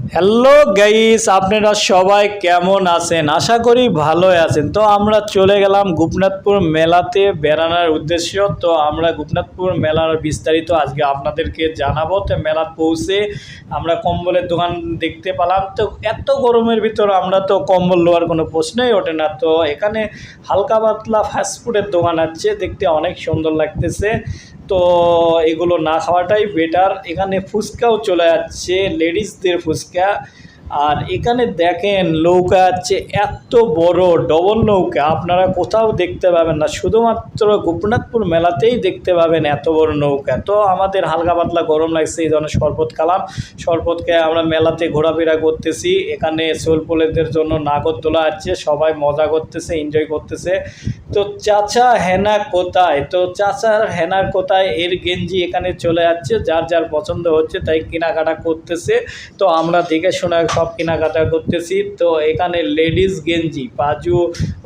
Hello guys আপনারা সবাই কেমন আছেন? আশা করি ভালোই আছেন। তো আমরা চলে গেলাম গোপনাথপুর মেলাতে বেড়ানোর উদ্দেশ্য। তো আমরা গোপনাথপুর মেলার বিস্তারিত আজকে আপনাদেরকে জানাব। তো মেলা পৌঁছে আমরা কম্বলের দোকান দেখতে পেলাম। তো এত গরমের ভিতর আমরা তো কম্বল নেওয়ার কোনো প্রশ্নই ওঠে না। তো এখানে হালকা পাতলা ফাস্টফুডের দোকান আছে। দেখতে অনেক সুন্দর লাগতেছে। তো এগুলো না খাওয়াটাই বেটার এখানে ফুচকাও চলে যাচ্ছে লেডিসদের ফুচকা। আর এখানে দেখেন নৌকা আছে, এত বড়, ডবল নৌকা। আপনারা কোথাও দেখতে পাবেন না। শুধুমাত্র গোপনাথপুর মেলাতেই দেখতে পাবেন এত বড় নৌকা। তো আমাদের হালকা পাতলা গরম লাগছে, এই ধরনের শরবত কালাম শরবতকে আমরা মেলাতে ঘোরাফেরা করতেছি। এখানে সোলপোলেদের জন্য নাগরদোলা আছে, সবাই মজা করতেছে এনজয় করতেছে। তো চাচা হেনা কোথায়? তো চাচার হেনার কোথায়? এর গেঞ্জি এখানে চলে যাচ্ছে, যার যার পছন্দ হচ্ছে তাই কেনাকাটা করতেছে। তো আমরা দেখে শোনা সব কেনাকাটা করতেছি। তো এখানে লেডিস গেঞ্জি, পাজু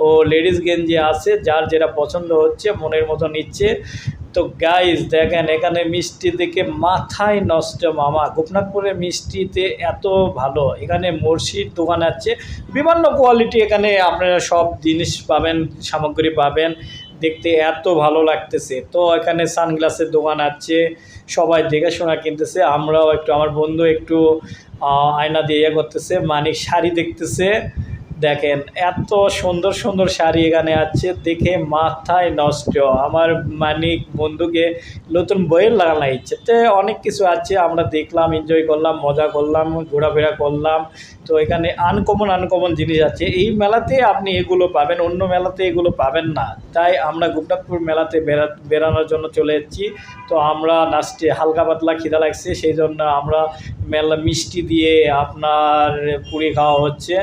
ও লেডিস গেঞ্জি আছে, যার যেটা পছন্দ হচ্ছে, মনের মতো নিচ্ছে। তো গাইজ দেখেন, এখানে মিষ্টি দেখে মাথায় নষ্ট মামা। গোপনাথপুরের মিষ্টিতে এত ভালো। এখানে মুর্শির দোকান আছে। বিভিন্ন কোয়ালিটি এখানে আপনারা সব জিনিস পাবেন, সামগ্রী পাবেন। দেখতে এত ভালো লাগতেছে। তো এখানে সানগ্লাসের দোকান আছে, সবাই দেখাশোনা কিনতেছে, আমরাও একটু, আমার বন্ধু একটু আয়না দিয়ে ইয়ে করতেছে, মানিক শাড়ি দেখতেছে। দেখেন, এত সুন্দর সুন্দর শাড়ি এখানে আছে, দেখে মাথায় নষ্ট। আমার মানিক বন্ধুকে নতুন বইয়ের লাগানো ইচ্ছে তো অনেক কিছু আছে, আমরা দেখলাম এনজয় করলাম, মজা করলাম, ঘোরাফেরা করলাম তো এখানে আনকমন আনকমন জিনিস আছে। এই মেলাতে আপনি এগুলো পাবেন, অন্য মেলাতে এগুলো পাবেন না। তাই আমরা গোপনাথপুর মেলাতে বেড়া বেড়ানোর জন্য চলে এসেছি তো আমরা লাস্টে হালকা পাতলা খিদা লাগছে, সেই জন্য আমরা মেলা মিষ্টি দিয়ে আপনার পুরি খাওয়া হচ্ছে।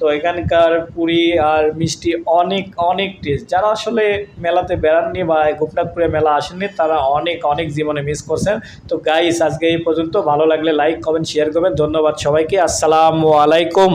তো এখানকার পুরি আর মিষ্টি অনেক অনেক টেস্ট যারা আসলে মেলাতে বেড়াননি বা গোপনাথপুরে মেলা আসেননি, তারা অনেক অনেক জীবনে মিস করছেন। তো গাইস আজকে এই পর্যন্ত। ভালো লাগলে লাইক কমেন্ট শেয়ার করবেন। ধন্যবাদ সবাইকে। আসসালামু আলাইকুম